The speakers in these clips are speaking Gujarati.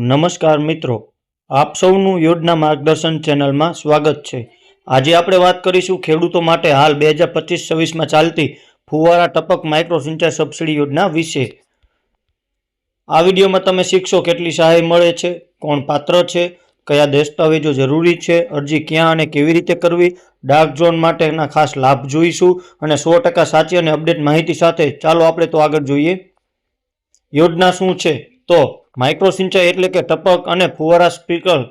નમસ્કાર મિત્રો, આપ સૌનું યોજના માર્ગદર્શન ચેનલમાં સ્વાગત છે. આજે આપણે વાત કરીશું ખેડૂતો માટે હાલ બે હજાર પચીસ છવ્વીસમાં ચાલતી ફુવારા ટપક માઇક્રો સિંચાઈ સબસિડી યોજના વિશે. આ વિડીયોમાં તમે શીખશો કેટલી સહાય મળે છે, કોણ પાત્ર છે, કયા દસ્તાવેજો જરૂરી છે, અરજી ક્યાં અને કેવી રીતે કરવી, ડાર્ક ઝોન માટેના ખાસ લાભ જોઈશું અને સો ટકા સાચી અને અપડેટ માહિતી સાથે. ચાલો આપણે તો આગળ જોઈએ. યોજના શું છે? તો માઇક્રો સિંચાઈ એટલે કે ટપક અને ફુવારા સ્પ્રિંકલ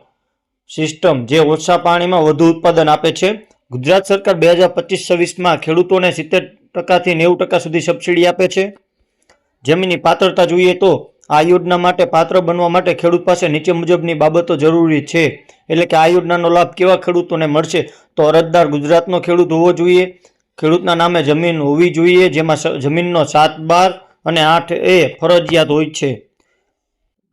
સિસ્ટમ જે ઓછા પાણીમાં વધુ ઉત્પાદન આપે છે. ગુજરાત સરકાર બે હજાર પચીસ છવ્વીસમાં ખેડૂતોને સિત્તેર ટકાથી નેવું ટકા સુધી સબસિડી આપે છે. જમીનની પાત્રતા જોઈએ તો આ યોજના માટે પાત્ર બનવા માટે ખેડૂત પાસે નીચે મુજબની બાબતો જરૂરી છે. એટલે કે આ યોજનાનો લાભ કેવા ખેડૂતોને મળશે તો અરજદાર ગુજરાતનો ખેડૂત હોવો જોઈએ. ખેડૂતના નામે જમીન હોવી જોઈએ, જેમાં જમીનનો સાત બાર અને આઠ એ ફરજિયાત હોય છે.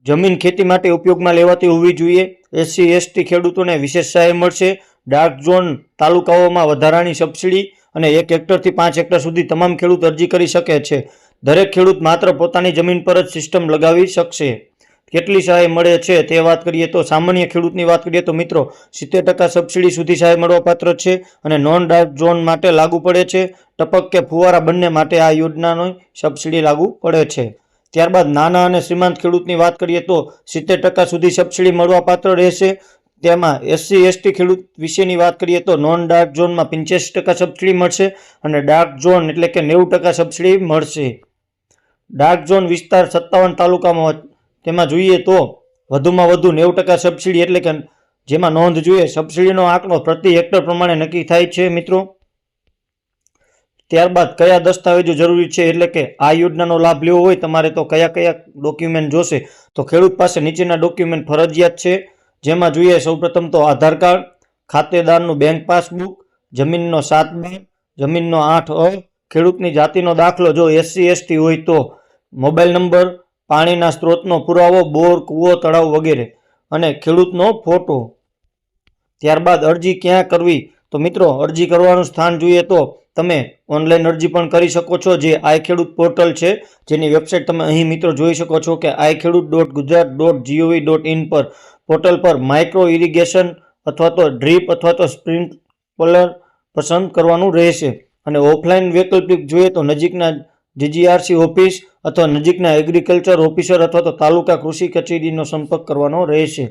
જમીન ખેતી માટે ઉપયોગમાં લેવાતી હોવી જોઈએ. એસસી, એસટી ખેડૂતોને વિશેષ સહાય મળશે. ડાર્ક ઝોન તાલુકાઓમાં વધારાની સબસિડી અને એક હેક્ટરથી પાંચ હેક્ટર સુધી તમામ ખેડૂત અરજી કરી શકે છે. દરેક ખેડૂત માત્ર પોતાની જમીન પર જ સિસ્ટમ લગાવી શકશે. કેટલી સહાય મળે છે તે વાત કરીએ તો સામાન્ય ખેડૂતની વાત કરીએ તો મિત્રો, સિત્તેર ટકા સબસિડી સુધી સહાય મળવાપાત્ર છે અને નોન ડાર્ક ઝોન માટે લાગુ પડે છે. ટપક કે ફુવારા બંને માટે આ યોજનાની સબસિડી લાગુ પડે છે. ત્યારબાદ નાના અને શ્રીમંત ખેડૂતની વાત કરીએ તો સિત્તેર ટકા સુધી સબસિડી મળવાપાત્ર રહેશે. તેમાં એસસી, એસટી ખેડૂત વિશેની વાત કરીએ તો નોન ડાર્ક ઝોનમાં પંચ્યાસી ટકા સબસિડી મળશે અને ડાર્ક ઝોન એટલે કે નેવું ટકા સબસિડી મળશે. ડાર્ક ઝોન વિસ્તાર સત્તાવન તાલુકામાં તેમાં જોઈએ તો વધુમાં વધુ નેવું ટકા સબસિડી એટલે કે જેમાં નોંધ જોઈએ, સબસિડીનો આંકડો પ્રતિ હેક્ટર પ્રમાણે નક્કી થાય છે મિત્રો. ત્યારબાદ કયા દસ્તાવેજો જરૂરી છે? એટલે કે આ યોજનાનો લાભ લેવો હોય, તમારે તો કયા કયા ડોક્યુમેન્ટ જોશે? તો ખેડૂત પાસે નીચેના ડોક્યુમેન્ટ ફરજિયાત છે, જેમાં જોઈએ સૌપ્રથમ તો આધાર કાર્ડ, ખાતેદારનું બેંક પાસબુક, જમીનનો સાત બાર જમીનનો આઠ અ, ખેડૂતની જાતિનો દાખલો જો એસસી એસટી હોય તો, મોબાઈલ નંબર, પાણીના સ્ત્રોતનો પુરાવો, બોર, કૂવો, તળાવ વગેરે, અને ખેડૂતનો ફોટો. ત્યારબાદ અરજી ક્યાં કરવી? તો મિત્રો, અરજી કરવાનું સ્થાન જોઈએ તો તમે ઓનલાઈન અરજી પણ કરી શકો છો. જે આઈ ખેડૂત પોર્ટલ છે, જેની વેબસાઇટ તમે અહીં મિત્રો જોઈ શકો છો કે I Khedut dot Gujarat dot GOV dot in પર પોર્ટલ પર માઇક્રો ઇરિગેશન અથવા તો ડ્રીપ અથવા તો સ્પ્રિંકલર પસંદ કરવાનું રહેશે. અને ઓફલાઈન વૈકલ્પિક જોઈએ તો નજીકના જીજીઆરસી ઓફિસ અથવા નજીકના એગ્રીકલ્ચર ઓફિસર અથવા તો તાલુકા કૃષિ કચેરીનો સંપર્ક કરવાનો રહેશે.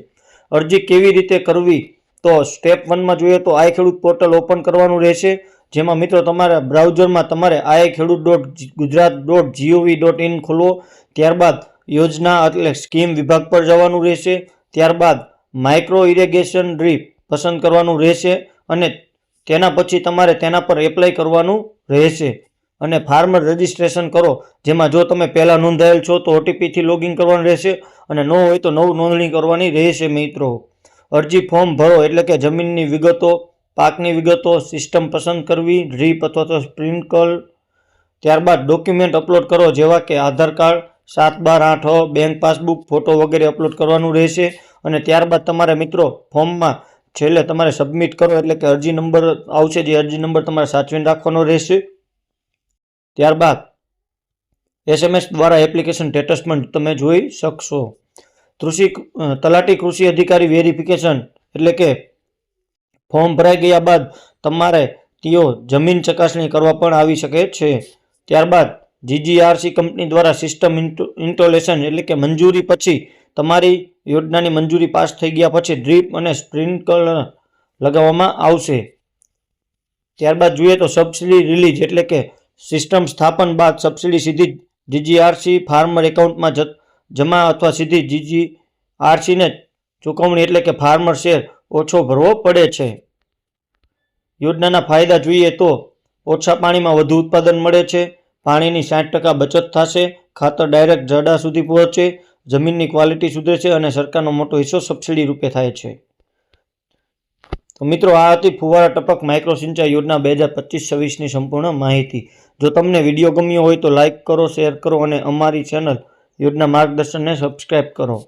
અરજી કેવી રીતે કરવી? તો સ્ટેપ વનમાં જોઈએ તો આઈ ખેડૂત પોર્ટલ ઓપન કરવાનું રહેશે. જેમાં મિત્રો તમારા બ્રાઉઝરમાં તમારે I Khedut dot Gujarat dot GOV dot in ખોલવો, ત્યારબાદ યોજના એટલે સ્કીમ વિભાગ પર જવાનું રહેશે, ત્યારબાદ માઇક્રો ઇરિગેશન ડ્રીપ પસંદ કરવાનું રહેશે અને તેના પછી તમારે તેના પર એપ્લાય કરવાનું રહેશે. અને ફાર્મર રજિસ્ટ્રેશન કરો, જેમાં જો તમે પહેલાં નોંધાયેલ છો તો ઓટીપીથી લોગિન કરવાનું રહેશે અને ન હોય તો નવું નોંધણી કરવાની રહેશે મિત્રો. અરજી ફોર્મ ભરો એટલે કે જમીનની વિગતો પાકની વિગતો સિસ્ટમ પસંદ કરવી ડ્રીપ અથવા તો સ્પ્રિન્કલ ત્યારબાદ ડોક્યુમેન્ટ અપલોડ કરો, જેવા કે આધાર કાર્ડ, સાત બાર આઠ બેંક પાસબુક ફોટો વગેરે અપલોડ કરવાનું રહેશે. અને ત્યારબાદ તમારે મિત્રો ફોર્મમાં છેલ્લે તમારે સબમિટ કરો, એટલે કે અરજી નંબર આવશે, જે અરજી નંબર તમારે સાચવીને રાખવાનો રહેશે. ત્યારબાદ એસએમએસ દ્વારા એપ્લિકેશન સ્ટેટસમેન્ટ તમે જોઈ શકશો. કૃષિ તલાટી કૃષિ અધિકારી વેરિફિકેશન એટલે કે ફોર્મ ભરાઈ ગયા બાદ તમારે તેઓ જમીન ચકાસણી કરવા પણ આવી શકે છે. ત્યારબાદ જીજીઆરસી કંપની દ્વારા સિસ્ટમ ઇન્સ્ટોલેશન એટલે કે મંજૂરી પછી તમારી યોજનાની મંજૂરી પાસ થઈ ગયા પછી ડ્રીપ અને સ્પ્રિન્કલ લગાવવામાં આવશે. ત્યારબાદ જોઈએ તો સબસિડી રિલીઝ એટલે કે સિસ્ટમ સ્થાપન બાદ સબસિડી સીધી જીજીઆરસી ફાર્મર એકાઉન્ટમાં જમા અથવા સીધી જીજીઆરસીને ચૂકવણી એટલે કે ફાર્મર શેર ઓછો ભરવો પડે છે. યોજનાના ફાયદા જોઈએ તો ઓછા પાણીમાં વધુ ઉત્પાદન મળે છે, પાણીની સાઠ ટકા બચત થશે, ખાતર ડાયરેક્ટ જડા સુધી પહોંચે, જમીનની ક્વોલિટી સુધરે છે અને સરકારનો મોટો હિસ્સો સબસિડી રૂપે થાય છે. તો મિત્રો, આ હતી ફુવારા ટપક માઇક્રો સિંચાઈ યોજના બે હજાર પચીસ છવ્વીસની સંપૂર્ણ માહિતી. જો તમને વીડિયો ગમ્યો હોય તો લાઇક કરો, શેર કરો અને અમારી ચેનલ યોજના માર્ગદર્શનને સબસ્ક્રાઈબ કરો.